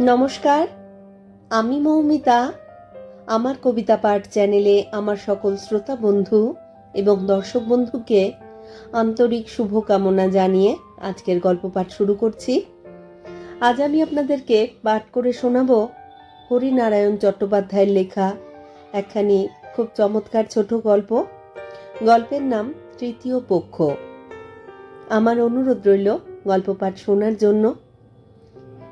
নমস্কার, আমি মৌমিতা। আমার কবিতা পাঠ চ্যানেলে আমার সকল শ্রোতা বন্ধু এবং দর্শক বন্ধুকে আন্তরিক শুভকামনা জানিয়ে আজকের গল্প পাঠ শুরু করছি। আজ আমি আপনাদেরকে পাঠ করে শোনাব হরিনারায়ণ চট্টোপাধ্যায়ের লেখা একখানি খুব চমৎকার ছোট গল্প। গল্পের নাম তৃতীয় পক্ষ। আমার অনুরোধ রইল গল্প পাঠ শোনার জন্য।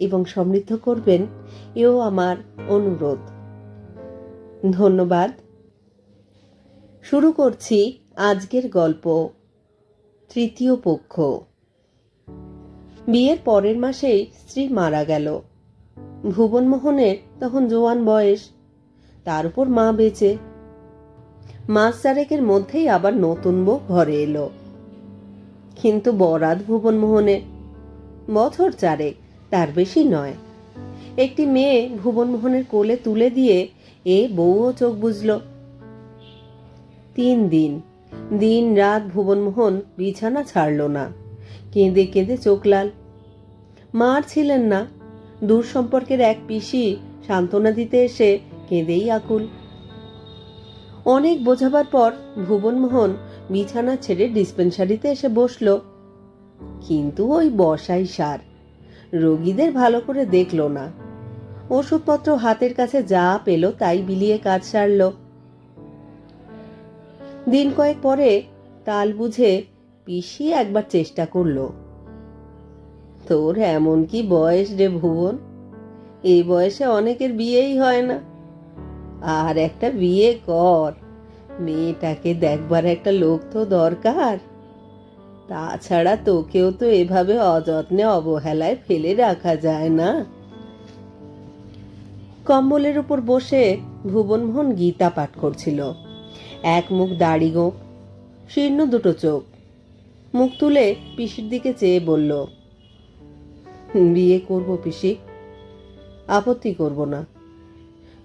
এবং সমৃদ্ধ করবেন, এও আমার অনুরোধ। ধন্যবাদ। শুরু করছি আজকের গল্প, তৃতীয় পক্ষ। বিয়ের পরের মাসেই স্ত্রী মারা গেল। ভুবনমোহনের তখন জোয়ান বয়স, তার উপর মা বেঁচে। মাস চারেকের মধ্যেই আবার নতুন বউ ঘরে এলো। কিন্তু বরাত ভুবনমোহনের বছর চারেক। তার বেশি নয়। একটি মেয়ে ভুবনমোহনের কোলে তুলে দিয়ে এ বউও চোখ বুঝল তিন দিন দিন রাত ভুবনমোহন বিছানা ছাড়ল না। কেঁদে কেঁদে চোখ লাল। মার ছিলেন না। দূর সম্পর্কের এক পিসি সান্ত্বনা দিতে এসে কেঁদেই আকুল। অনেক বোঝাবার পর ভুবনমোহন বিছানা ছেড়ে ডিসপেন্সারিতে এসে বসল। কিন্তু ওই বসাই সার। রোগীদের ভালো করে দেখল না। ওষুধপত্র হাতের কাছে যা পেল তাই বিলিয়ে কাজ সারল। দিন কয়েক পরে তাল বুঝে পিসি একবার চেষ্টা করল। তোর এমন কি বয়স রে ভুবন? এই বয়সে অনেকের বিয়েই হয় না। আর একটা বিয়ে কর। মেয়েটাকে দেখবার একটা লোক তো দরকার। তাছাড়া তোকেও তো এভাবে অযত্নে অবহেলায় ফেলে রাখা যায় না। কম্বলের উপর বসে ভুবনমোহন গীতা পাঠ করছিল। এক মুখ দাড়ি গোঁপ শীর্ণ দুটো চোখ। মুখ তুলে পিসির দিকে চেয়ে বলল, বিয়ে করব পিসি, আপত্তি করব না।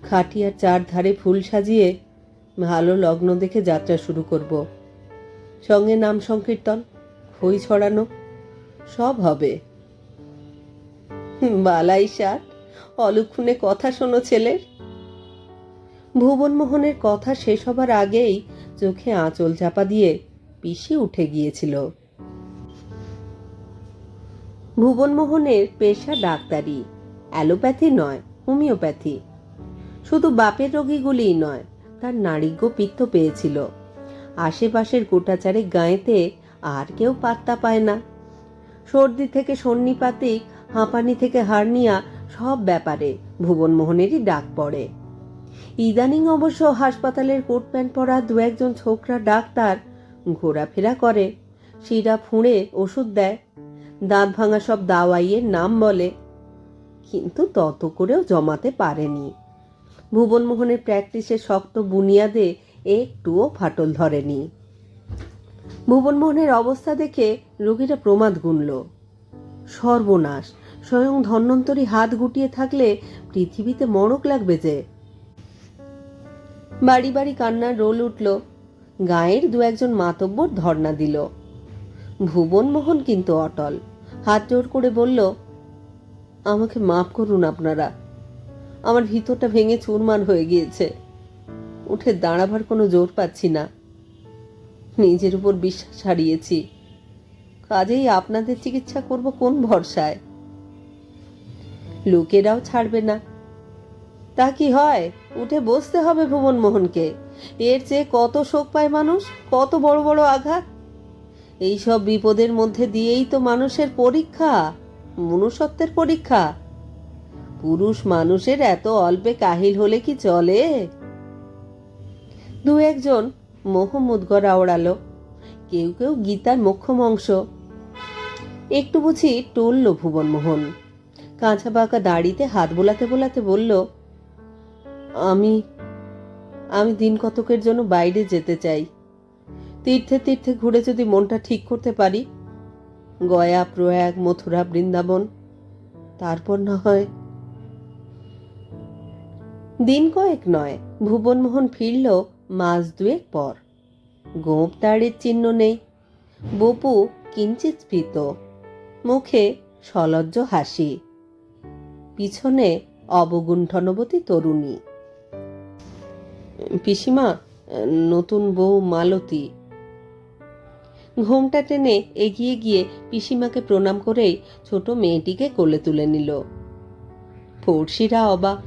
খাটিয়ার চার ধারে ফুল সাজিয়ে ভালো লগ্ন দেখে যাত্রা শুরু করব। সঙ্গে নাম সংকীর্তন খই ছড়ানো, সব হবে। বালাই সাত অলক্ষণে কথা শোনো ছেলের। ভুবনমোহনের কথা শেষ হবার আগেই চোখে আঁচল চাপা দিয়ে পিসি উঠে গিয়েছিল। ভুবনমোহনের পেশা ডাক্তারি, অ্যালোপ্যাথি নয়, হোমিওপ্যাথি। শুধু বাপের রোগীগুলিই নয়, তার নাড়িজ্ঞ পিত্ত পেয়েছিল। আশেপাশের গোটাচারে গাঁয়েতে আর কেউ পাত্তা পায় না। সর্দি থেকে সন্নিপাতিক, হাঁপানি থেকে হার্নিয়া সব ব্যাপারে ভুবনমোহনেরই ডাক পড়ে। ইদানিং অবশ্য হাসপাতালের কোট প্যান্ট পরা দু একজন ছোকরা ডাক্তার ঘোরাফেরা করে, শিরা ফুঁড়ে ওষুধ দেয়, দাঁত ভাঙা সব দাওয়াইয়ের নাম বলে, কিন্তু তত করেও জমাতে পারেনি। ভুবনমোহনের প্র্যাকটিসের শক্ত বুনিয়াদে একটুও ফাটল ধরেনি। ভুবনমোহনের অবস্থা দেখে রোগীরা প্রমাদ গুনল। সর্বনাশ। স্বয়ং ধন্বন্তরী হাত গুটিয়ে থাকলে পৃথিবীতে মড়ক লাগবে যে। বাড়ি বাড়ি কান্নার রোল উঠল। গায়ের দু একজন মাতব্বর ধর্ণা দিল। ভুবনমোহন কিন্তু অটল। হাত জোর করে বলল, আমাকে মাফ করুন আপনারা। আমার ভিতরটা ভেঙে চুরমার হয়ে গিয়েছে। উঠে দাঁড়াবার কোনো জোর পাচ্ছি না। নিজের উপর বিশ্বাস হারিয়েছি। কাজেই আপনাদের চিকিৎসা করব কোন ভরসায়? লোকেরাও ছাড়বে না। তা কি হয়? উঠে বসতে হবে ভুবন মোহনকে। এর চেয়ে কত শোক পায় মানুষ? কত বড় বড় আঘাত? এইসব বিপদের মধ্যে দিয়েই তো মানুষের পরীক্ষা, মনুষ্যত্বের পরীক্ষা। পুরুষ মানুষের এত অল্পে কাহিল হলে কি চলে? দু একজন মোহমুদগর আওড়ালো। কেউ কেউ গীতার মোক্ষম অংশ একটু বুঝি টলল ভুবনমোহন। কাঁচা বাঁকা দাড়িতে হাত বোলাতে বোলাতে বলল, আমি আমি দিন কতকের জন্য বাইরে যেতে চাই? তীর্থে তীর্থে ঘুরে যদি মনটা ঠিক করতে পারি? গয়া, প্রয়াগ, মথুরা, বৃন্দাবন। তারপর না হয় দিন কয়েক নয়, ভুবনমোহন ফিরল মাস দুয়েক পর। গোপ দাড়ির চিহ্ন নেই। বপু কিঞ্চিত স্ফীত মুখে সলজ্জ হাসি। পিছনে অবগুণ্ঠনবতী তরুণী। পিসিমা, নতুন বউ মালতী। ঘোমটা টেনে এগিয়ে গিয়ে পিসিমাকে প্রণাম করেই ছোট মেয়েটিকে কোলে তুলে নিল। পড়শিরা অবাক।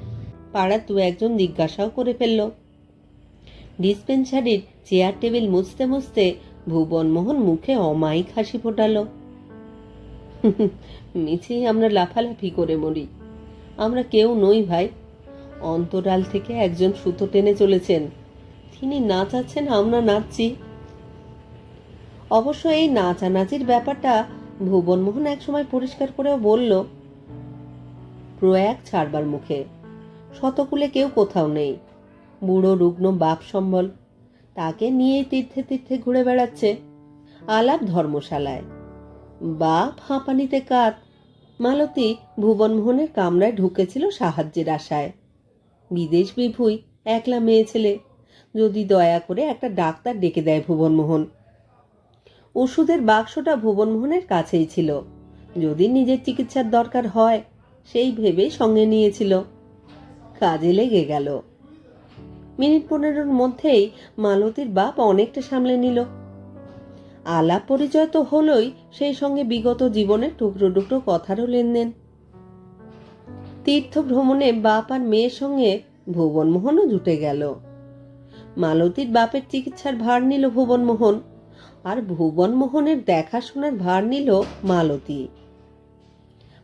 পাড়া দু একজন জিজ্ঞাসাও করে ফেলল ডিসপেন্সারির চেয়ার টেবিল মুছতে মুছতে ভুবনমোহন মুখে অমায়িক হাসি ফোটালো। মিছেই আমরা লাফালাফি করে মরি। আমরা কেউ নই ভাই। অন্তরাল থেকে একজন সুতো টেনে চলেছেন। তিনি নাচাচ্ছেন, আমরা নাচছি। অবশ্য এই নাচানাচির ব্যাপারটা ভুবনমোহন একসময় পরিষ্কার করেও বলল, প্রয়াগ ছাড়বার মুখে। শতকুলে কেউ কোথাও নেই। বুড়ো রুগ্ন বাপ সম্বল। তাকে নিয়েই তীর্থে তীর্থে ঘুরে বেড়াচ্ছে আলাপ ধর্মশালায়। বাপ হাঁপানিতে কাত। মালতী ভুবনমোহনের কামরায় ঢুকেছিল সাহায্যের আশায়। বিদেশ বিভুই একলা মেয়ে ছেলে। যদি দয়া করে একটা ডাক্তার ডেকে দেয় ভুবনমোহন। ওষুধের বাক্সটা ভুবনমোহনের কাছেই ছিল। যদি নিজের চিকিৎসার দরকার হয়, সেই ভেবেই সঙ্গে নিয়েছিল। কাজে লেগে গেল। মিনিট পনেরোর মধ্যেই মালতীর বাপ অনেকটা সামলে নিল। আলাপ পরিচয় তো হলোই সেই সঙ্গে বিগত জীবনের টুকরো টুকরো কথারও লেনদেন। তীর্থ ভ্রমণে বাপ আর মেয়ের সঙ্গে ভুবনমোহনও জুটে গেল। মালতীর বাপের চিকিৎসার ভার নিল ভুবনমোহন, আর ভুবনমোহনের দেখাশোনার ভার নিল মালতী।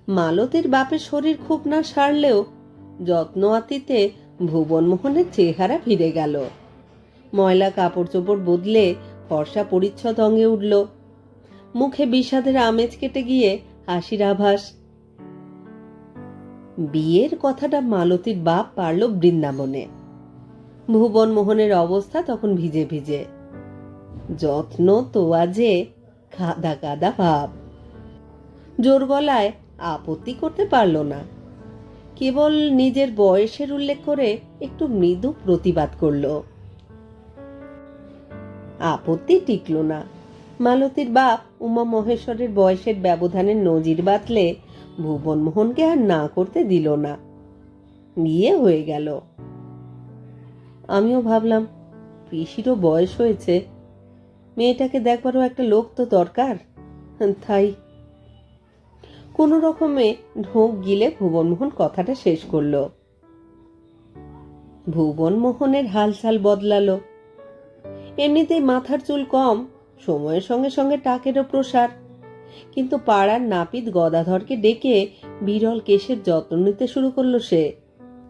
মালতীর বাপের শরীর খুব না সারলেও যত্ন আতিতে ভুবনমোহনের চেহারা ফিরে গেল। ময়লা কাপড় চোপড় বদলে ফর্সা পরিচ্ছদ অঙ্গে উঠল। মুখে বিষাদের আমেজ কেটে গিয়ে হাসির আভাস। বিয়ের কথাটা মালতীর বাপ পারল বৃন্দাবনে। ভুবন মোহনের অবস্থা তখন ভিজে ভিজে। যত্ন তোয়া যে কাদা কাদা ভাব। জোর গলায় আপত্তি করতে পারল না। কেবল নিজের বয়সের উল্লেখ করে একটু মৃদু প্রতিবাদ করল। আপত্তি টিকল না। মালতীর বাপ উমা মহেশ্বরের বয়সের ব্যবধানের নজির বাতলে ভুবনমোহনকে আর না করতে দিল না। বিয়ে হয়ে গেল। আমিও ভাবলাম, পিসিরও বয়স হয়েছে। মেয়েটাকে দেখবারও একটা লোক তো দরকার। তাই কোনো রকমে ঢোক গিলে ভুবনমোহন কথাটা শেষ করল। ভুবনমোহনের হালচাল বদলালো। এমনিতেই মাথার চুল কম, সময়ের সঙ্গে সঙ্গে টাকেরও প্রসার। কিন্তু পাড়ার নাপিত গদাধরকে ডেকে বিরল কেশের যত্ন নিতে শুরু করল সে।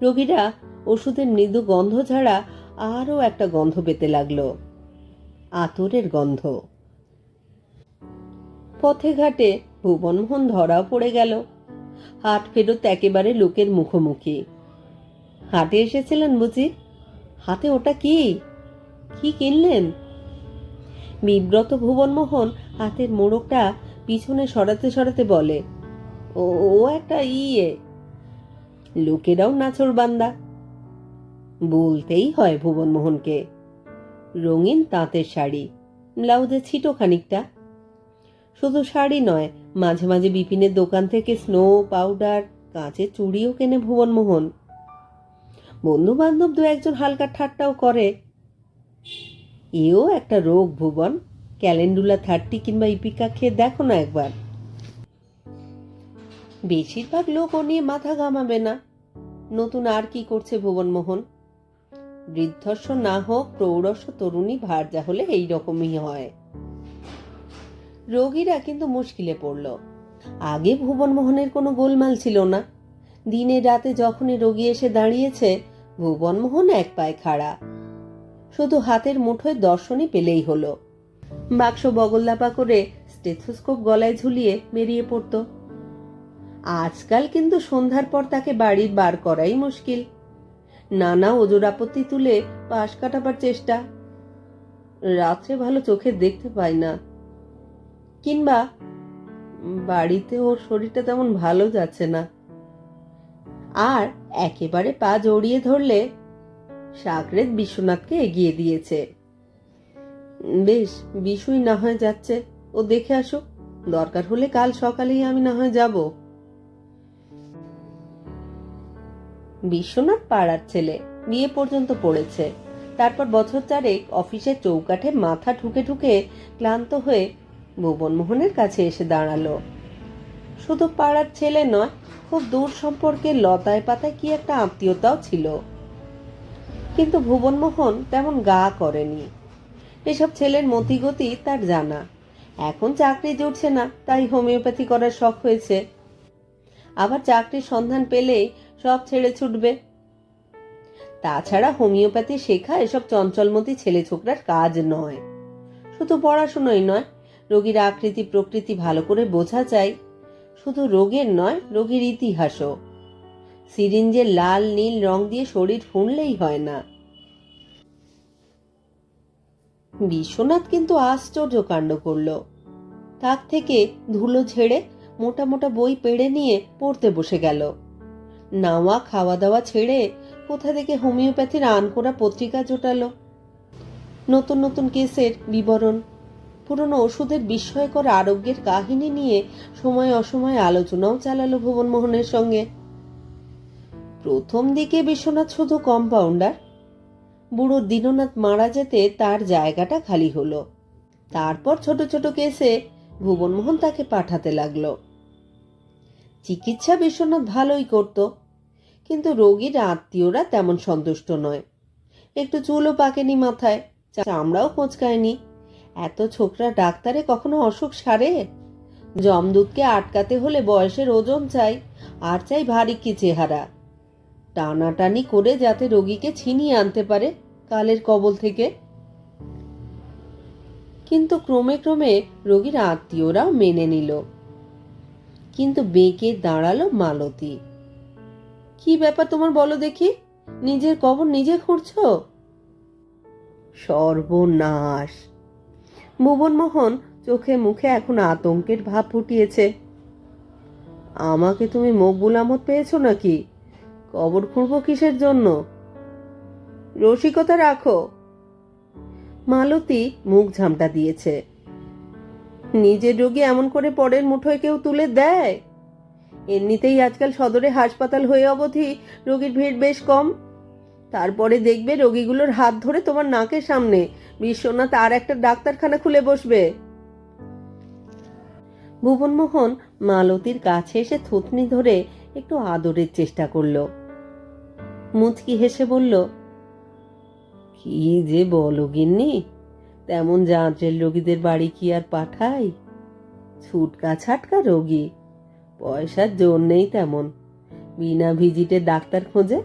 রোগীরা ওষুধের মৃদু গন্ধ ছাড়া আরও একটা গন্ধ পেতে লাগল। আতরের গন্ধ। পথে ঘাটে ভুবনমোহন ধরাও পড়ে গেল। হাট ফেরত একেবারে লোকের মুখোমুখি। হাটে এসেছিলেন বুঝি? হাতে ওটা কি? কি কিনলেন? বিব্রত ভুবনমোহন হাতের মোড়কটা পিছনে সরাতে সরাতে বলে, ও ও একটা ইয়ে। লোকেরাও নাচর বান্দা। বলতেই হয় ভুবনমোহনকে, রঙিন তাঁতের শাড়ি ব্লাউজে ছিটো খানিকটা। শুধু শাড়ি নয়, মাঝে মাঝে বিপিনের দোকান থেকে স্নো পাউডার কাঁচের চুড়িও কেনে ভুবনমোহন বন্ধু বান্ধব দু একজন হালকা ঠাট্টাও করে। এও একটা রোগ ভুবন, ক্যালেন্ডুলা থার্টি কিংবা ইপিকা খেয়ে দেখো না একবার। বেশিরভাগ লোক ও নিয়ে মাথা ঘামাবে না। নতুন আর কি করছে ভুবনমোহন বৃদ্ধস্ব না হোক প্রৌঢ়স্ব তরুণী ভার্যা হলে এই রকমই হয়। রোগীরা কিন্তু মুশকিলে পড়ল। আগে ভুবনমোহনের কোনো গোলমাল ছিল না। দিনে রাতে যখনই রোগী এসে দাঁড়িয়েছে, ভুবনমোহন এক পায়ে খাড়া। শুধু হাতের মুঠোয় দর্শনই পেলেই হলো। বাক্স বগল্লাপা করে স্টেথোস্কোপ গলায় ঝুলিয়ে বেরিয়ে পড়তো। আজকাল কিন্তু সন্ধ্যার পর তাকে বাড়ির বার করাই মুশকিল। নানা ওজোর আপত্তি তুলে পাশ কাটাবার চেষ্টা। রাত্রে ভালো চোখে দেখতে পায় না। কিংবা বাড়িতে ওর শরীরটা তেমন ভালো যাচ্ছে না। আর একেবারে পা জড়িয়ে ধরলে সাকরেত বিশ্বনাথকে এগিয়ে দিয়েছে। বেশ বিশুই না হয় যাচ্ছে। ও দেখে আসো, দরকার হলে কাল সকালেই আমি না হয় যাব। বিশ্বনাথ পাড়ার ছেলে, বিয়ে পর্যন্ত পড়েছে। তারপর বছর চারেক অফিসের চৌকাঠে মাথা ঠুকে ঠুকে ক্লান্ত হয়ে ভুবনমোহনের কাছে এসে দাঁড়াল। শুধু পাড়ার ছেলে নয়, খুব দূর সম্পর্কে লতায় পাতায় কি একটা আত্মীয়তাও ছিল। কিন্তু ভুবনমোহন তেমন গা করেনি। এসব ছেলের মতিগতি তার জানা। এখন চাকরি জুটছে না, তাই হোমিওপ্যাথি করার শখ হয়েছে। আবার চাকরির সন্ধান পেলেই সব ছেড়ে ছুটবে। তাছাড়া হোমিওপ্যাথি শেখা এসব চঞ্চলমতি ছেলে ছোকরার কাজ নয়। শুধু পড়াশুনোই নয় রোগীর আকৃতি প্রকৃতি ভালো করে বোঝা চাই শুধু রোগের নয়, রোগীর ইতিহাসও। সিরিঞ্জের লাল, নীল রং দিয়ে শরীর ফুনলেই হয় না। বিশ্বনাথ কিন্তু আশ্চর্য কাণ্ড করল। তাক থেকে ধুলো ঝেড়ে মোটা মোটা বই পেড়ে নিয়ে পড়তে বসে গেল। নাওয়া খাওয়া দাওয়া ছেড়ে কোথা থেকে হোমিওপ্যাথির আনকোরা পত্রিকা জোটালো? নতুন নতুন কেসের বিবরণ পুরনো ওষুধের বিস্ময়কর আরোগ্যের কাহিনী নিয়ে সময় অসময়ে আলোচনাও চালালো ভুবনমোহনের সঙ্গে। প্রথম দিকে বিশ্বনাথ শুধু কম্পাউন্ডার বুড়ো দীননাথ মারা যেতে তার জায়গাটা খালি হলো। তারপর ছোট ছোট কেসে ভুবনমোহন তাকে পাঠাতে লাগল। চিকিৎসা বিশ্বনাথ ভালোই করত, কিন্তু রোগীর আত্মীয়রা তেমন সন্তুষ্ট নয়। একটু চুলও পাকেনি মাথায়, চামড়াও কোঁচকায়নি। এত ছোকরা ডাক্তারে কখনো অসুখ সারে? জমদূতকে আটকাতে হলে বয়সের ওজন চাই, আর চাই ভারী কি চেহারা। টানাটানি করে যাতে রোগীকে ছিনিয়ে আনতে পারে কালের কবল থেকে। কিন্তু ক্রমে ক্রমে রোগীর আত্মীয়রাও মেনে নিল। কিন্তু বেঁকে দাঁড়াল মালতী। কি ব্যাপার তোমার বলো দেখি? নিজের কবর নিজে খুঁড়ছো? সর্বনাশ! ভুবনমোহন চোখে মুখে এখন আতঙ্কের ভাব ফুটিয়েছে। আমাকে তুমি মকবুল আমদ পেয়েছ নাকি? কবর খুঁড়বো কিসের জন্য? রসিকতা রাখো। মালতী মুখ ঝামটা দিয়েছে। নিজের রোগী এমন করে পরের মুঠোয় কেউ তুলে দেয়? এমনিতেই আজকাল সদরে হাসপাতাল হয়ে অবধি রোগীর ভিড় বেশ কম। তারপরে দেখবে রোগীগুলোর হাত ধরে তোমার নাকের সামনে বিশ্বনাথ আর একটা ডাক্তারখানা খুলে বসবে। ভুবনমোহন মালতীর কাছে এসে থুতনি ধরে একটু আদরের চেষ্টা করল। মুচকি হেসে বলল, কি যে বলো গিন্নি, তেমন যাঁচের রোগীদের বাড়ি কি আর পাঠাই? ছুটকা ছাটকা রোগী, পয়সার জোর নেই তেমন। বিনা ভিজিটে ডাক্তার খোঁজে,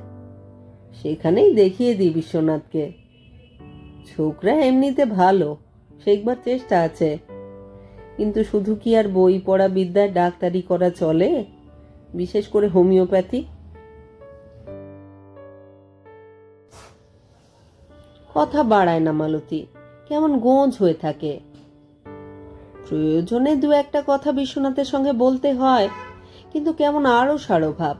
সেখানেই দেখিয়ে দিই বিশ্বনাথকে। ছোকরা এমনিতে ভালো, শেখবার চেষ্টা আছে। কিন্তু শুধু কি আর বই পড়া বিদ্যায় ডাক্তারি করা চলে? বিশেষ করে হোমিওপ্যাথি? কথা বাড়ায় না মালতী, কেমন গোঁজ হয়ে থাকে। প্রয়োজনে দু একটা কথা বিশ্বনাথের সঙ্গে বলতে হয়, কিন্তু কেমন আরও সারো ভাব।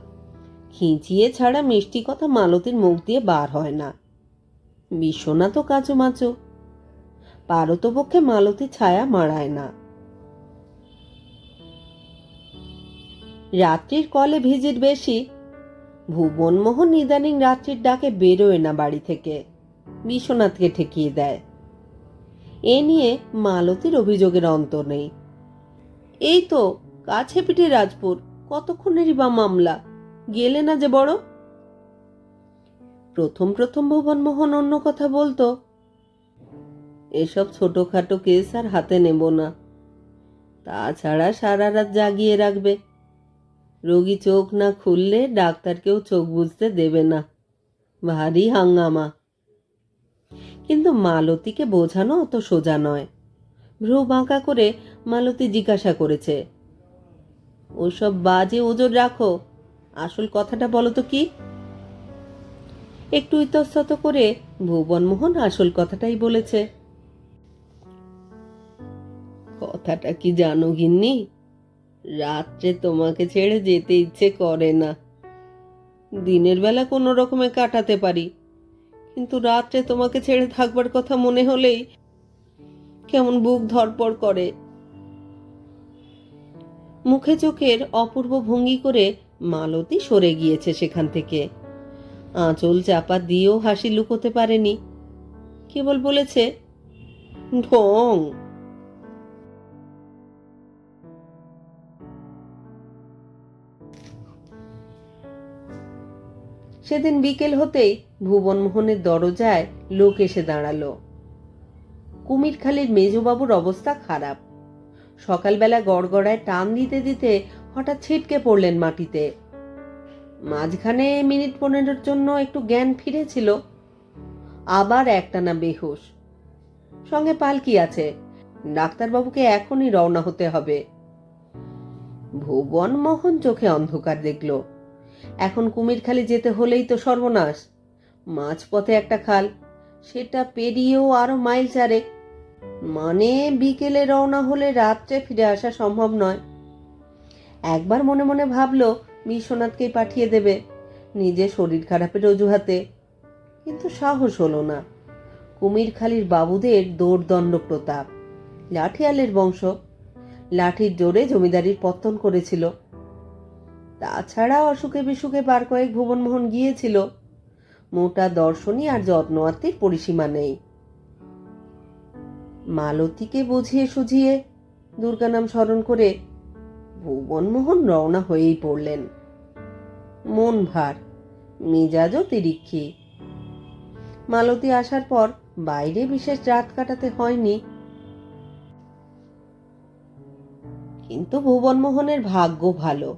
খিঁচিয়ে ছাড়া মিষ্টি কথা মালতীর মুখ দিয়ে বার হয় না। বিশ্বনাথও কাঁচো মাচো পারতপক্ষে মালতী ছায়া মারায় না। রাত্রির কলে ভিজিট বেশি ভুবনমোহন ইদানিং রাত্রির ডাকে বেরোয় না বাড়ি থেকে বিশ্বনাথকে ঠেকিয়ে দেয়। এ নিয়ে মালতীর অভিযোগের অন্ত নেই। এই তো, কাছে পিঠে রাজপুর, কতক্ষণেরই বা মামলা, গেলে না যে বড়? প্রথম প্রথম ভুবনমোহন অন্য কথা বলতো। এসব ছোটখাটো কেস আর হাতে নেব না। তাছাড়া সারা রাত জাগিয়ে রাখবে। রোগী চোখ না খুললে ডাক্তারকেও চোখ বুঝতে দেবে না। ভারী হাঙ্গামা। কিন্তু মালতীকে বোঝানো অত সোজা নয়। ভ্রু বাঁকা করে মালতী জিজ্ঞাসা করেছে, ওসব বাজে ওজোর রাখো। আসল কথাটা বলো তো কি? একটু ইতস্তত করে ভুবনমোহন আসল কথাটাই বলেছে। কথাটা কি জানো গিন্নি? রাত্রে তোমাকে ছেড়ে যেতে ইচ্ছে করে না। দিনের বেলা কোনো রকমে কাটাতে পারি। কিন্তু রাত্রে তোমাকে ছেড়ে থাকবার কথা মনে হলেই কেমন বুক ধরপড় করে। মুখে চোখের অপূর্ব ভঙ্গি করে মালতী সরে গিয়েছে সেখান থেকে। আঁচল চাপা দিয়েও হাসি লুকোতে পারেনি। কেবল বলেছে, ঢং। সেদিন বিকেল হতেই ভুবনমোহনের দরজায় লোক এসে দাঁড়াল। কুমিরখালির মেজবাবুর অবস্থা খারাপ। সকালবেলা গড়গড়ায় টান দিতে দিতে হঠাৎ ছিটকে পড়লেন মাটিতে। মাঝখানে মিনিট পনেরোর জন্য একটু জ্ঞান ফিরেছিল, আবার একটানা বেহুশ। সঙ্গে পালকি আছে, ডাক্তারবাবুকে এখনই রওনা হতে হবে। ভুবন মোহন চোখে অন্ধকার দেখল। এখন কুমিরখালি যেতে হলেই তো সর্বনাশ। মাঝপথে একটা খাল, সেটা পেরিয়েও আরও মাইল চারেক মানে বিকেলে রওনা হলে রাত্রে ফিরে আসা সম্ভব নয়। একবার মনে মনে ভাবলো বিশ্বনাথকেই পাঠিয়ে দেবে। নিজে শরীর খারাপের অজুহাতে। কিন্তু সাহস হলো না। কুমিরখালির বাবুদের দৌড়দণ্ড প্রতাপ, লাঠিয়ালের বংশ। লাঠির জোরে জমিদারির পত্তন করেছিল। তাছাড়া অসুখে বিসুখে বার কয়েক ভুবনমোহন গিয়েছিল। মোটা দর্শনী আর যত্নআত্মীর পরিসীমা নেই। মালতীকে বুঝিয়ে সুঝিয়ে দুর্গা নাম স্মরণ করে ভুবনমোহন রওনা হয়েই পড়লেন। মন ভার, মেজাজও তিরিক্ষি। মালতী আসার পর বাইরে বিশেষ রাত কাটাতে হয়নি। কিন্তু ভুবনমোহনের ভাগ্য ভালো।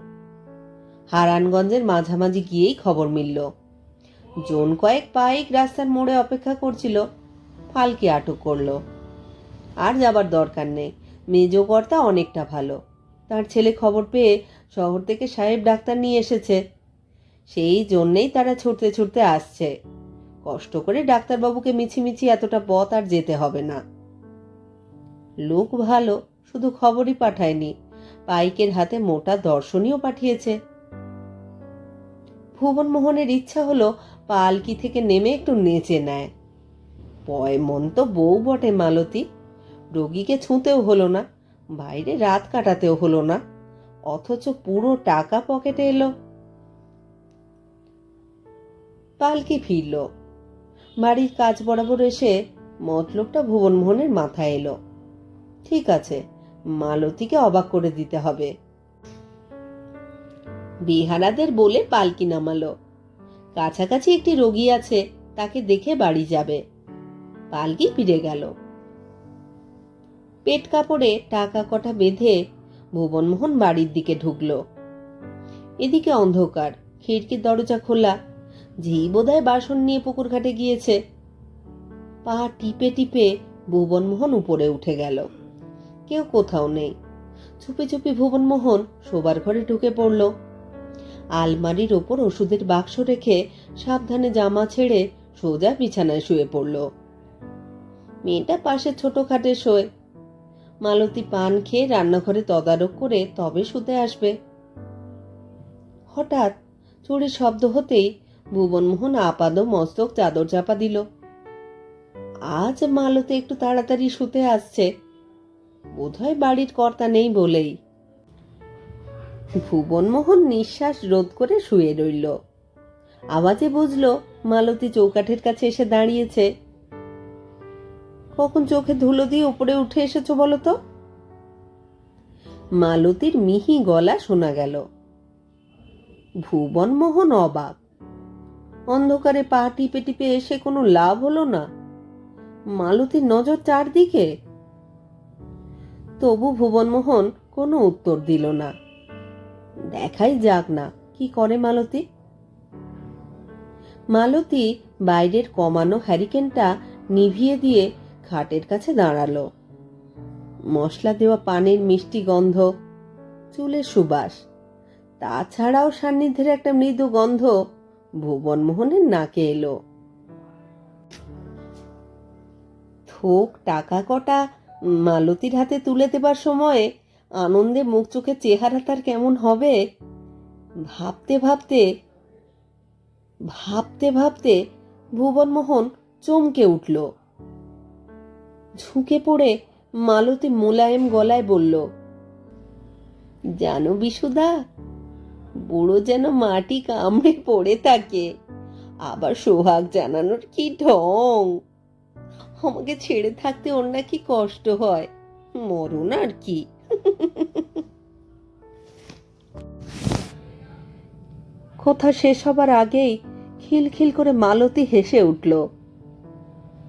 হারানগঞ্জের মাঝামাঝি গিয়েই খবর মিলল। জোন কয়েক পাইক রাস্তার মোড়ে অপেক্ষা করছিল, ফালকে আটক করল। আর যাবার দরকার নেই মেজকর্তা অনেকটা ভালো। তার ছেলে খবর পেয়ে শহর থেকে সাহেব ডাক্তার নিয়ে এসেছে। সেই জন্যেই তারা ছুটতে ছুটতে আসছে। কষ্ট করে ডাক্তারবাবুকে মিছিমিছি এতটা পথ আর যেতে হবে না। লোক ভালো, শুধু খবরই পাঠায়নি। পাইকের হাতে মোটা দর্শনীয় পাঠিয়েছে। ভুবনমোহনের ইচ্ছা হলো পালকি থেকে নেমে একটু নেচে নেয়। পয়মন তো বউ বটে মালতী। রোগীকে ছুঁতেও হলো না। বাইরে রাত কাটাতেও হলো না। অথচ পুরো টাকা পকেটে এলো। পালকি ফিরল। বাড়ির কাজ বরাবর এসে মতলবটা ভুবনমোহনের মাথায় এলো। ঠিক আছে, মালতীকে অবাক করে দিতে হবে। বিহারাদের বলে পালকি নামালো। কাছাকাছি একটি রোগী আছে, তাকে দেখে বাড়ি যাবে। পালকি ফিরে গেল। পেট কাপড়ে টাকা কটা বেঁধে ভুবনমোহন বাড়ির দিকে ঢুকলো। এদিকে অন্ধকার, খিড়কির দরজা খোলা ঝি বোধহয় বাসন নিয়ে পুকুর ঘাটে গিয়েছে। পা টিপে টিপে ভুবনমোহন উপরে উঠে গেল। কেউ কোথাও নেই। চুপি চুপি ভুবনমোহন শোবার ঘরে ঢুকে পড়ল। আলমারির ওপর ওষুধের বাক্স রেখে সাবধানে জামা ছেড়ে সোজা বিছানায় শুয়ে পড়ল। মেয়েটা পাশে ছোট খাটে শোয়। মালতী পান খেয়ে রান্নাঘরে তদারক করে তবে শুতে আসবে। হঠাৎ চুরির শব্দ হতেই ভুবনমোহন আপাদ মস্তক চাদর চাপা দিল। আজ মালতী একটু তাড়াতাড়ি শুতে আসছে। বোধহয় বাড়ির কর্তা নেই বলেই। ভুবনমোহন নিঃশ্বাস রোধ করে শুয়ে রইল। আওয়াজে বুঝল মালতী চৌকাঠের কাছে এসে দাঁড়িয়েছে। কখন চোখে ধুলো দিয়ে উপরে উঠে এসেছ বলো তো? মালতীর মিহি গলা শোনা গেল। ভুবনমোহন অবাক। অন্ধকারে পা টিপে টিপে এসে কোনো লাভ হলো না। মালতীর নজর চারদিকে। তবু ভুবনমোহন কোনো উত্তর দিল না। দেখাই যাক না, কি করে মালতী? মালতী বাইরের কমানো হ্যারিকেনটা নিভিয়ে দিয়ে খাটের কাছে দাঁড়াল। মশলা দেওয়া পানের মিষ্টি গন্ধ, চুলের সুবাস, তাছাড়াও সান্নিধ্যের একটা মৃদু গন্ধ ভুবনমোহনের নাকে এলো। থোক টাকা কটা মালতীর হাতে তুলে দেবার সময়ে আনন্দে মুখ চোখে চেহারা তার কেমন হবে? ভাবতে ভাবতে ভাবতে ভাবতে ভুবনমোহন চমকে উঠল। ঝুঁকে পড়ে মালতী মোলায়েম গলায় বলল, জানো বিশুদা, বুড়ো যেন মাটি কামড়ে পড়ে থাকে, আবার সোহাগ জানানোর কি ঢং? আমাকে ছেড়ে থাকতে ওর নাকি কষ্ট হয়, মরণ আর কি? কথা শেষ হবার আগেই খিলখিল করে মালতী হেসে উঠল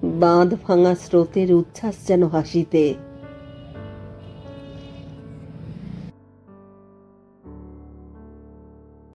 বাঁধ ভাঙা স্রোতের উচ্ছ্বাস যেন হাসিতে।